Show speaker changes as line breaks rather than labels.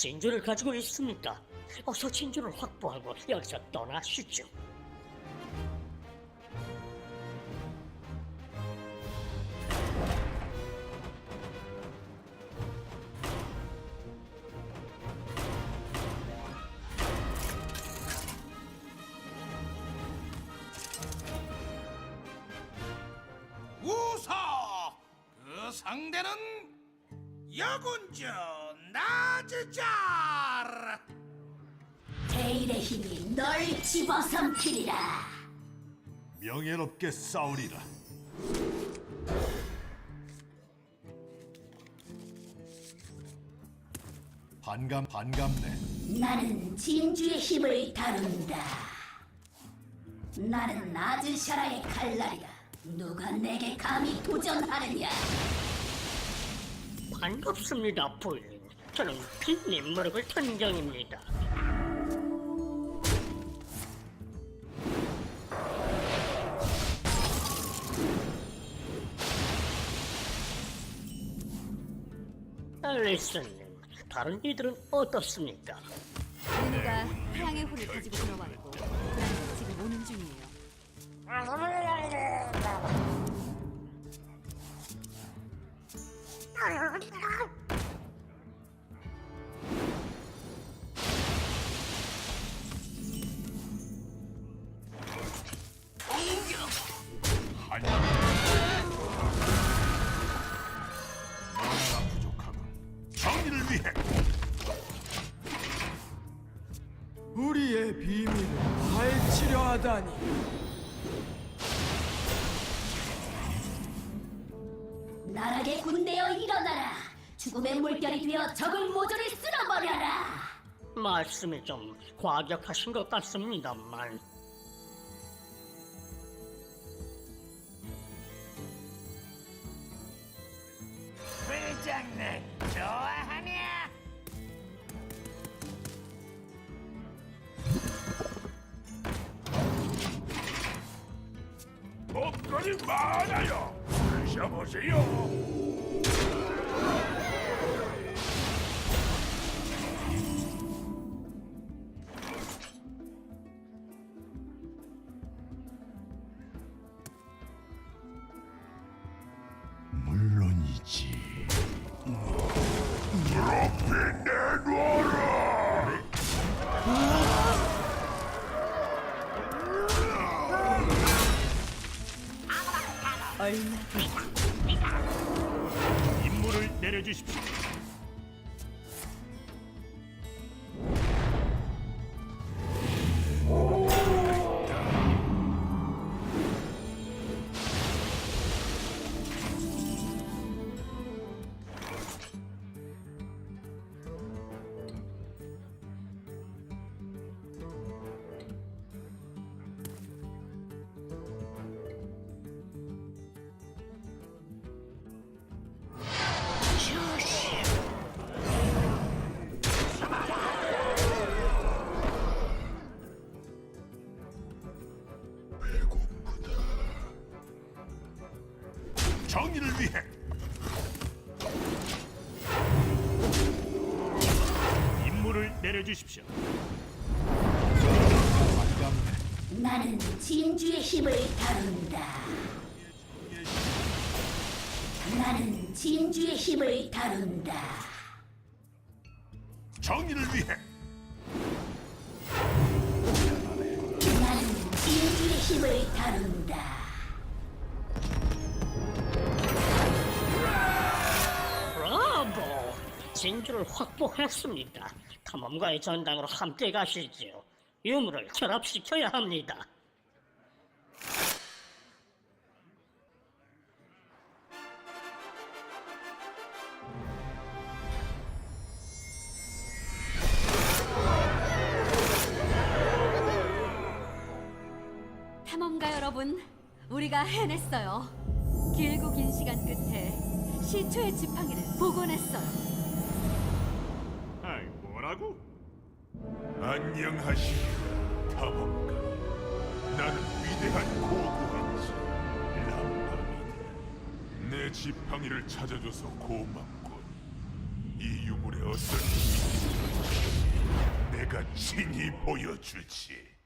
진주를 가지고 있습니다. 어서 진주를 확보하고 여기서 떠나시죠.
우서 그 상대는 여군 주 나즈잘
제일의 힘이 널 집어삼키리라.
명예롭게 싸우리라. 반감 반갑네.
나는 진주의 힘을 다룬다. 나는 아즈샤라의 칼날이다. 누가 내게 감히 도전하느냐?
반갑습니다, 부인. 저는 빈님 무릎을 탐정입니다. 앨리스님, 다른 이들은 어떻습니까?
누누가 태양의 혼을 가지고 들어왔고 그는 지금 오는 중이에요.
한 만화가 부족하군. 정의를 위해
우리의 비밀을 파헤치려 하다니
나락의 군대여 일어나라. 죽음의 물결이 되어 적을 모조리 쓸어버려라.
말씀이 좀 과격하신 것 같습니다만
먹거리 많아요. 드셔보세요. 물론이지. 무릎이 임무를 내려주십시오. 정의를 위해 임무를 내려주십시오.
나는 진주의 힘을 다룬다. 나는 진주의 힘을 다룬다.
정의를 위해
나는 진주의 힘을 다룬다.
진주를 확보했습니다. 탐험가의 전당으로 함께 가시지요. 유물을 결합시켜야 합니다.
탐험가 여러분, 우리가 해냈어요. 길고 긴 시간 끝에 시초의 지팡이를 복원했어요.
뭐라고? 안녕하시오 탐험가 나는 위대한 고고학자 람밤이다 내 지팡이를 찾아줘서 고맙군 이 유물에 어떤 힘이 내가 친히 보여주지.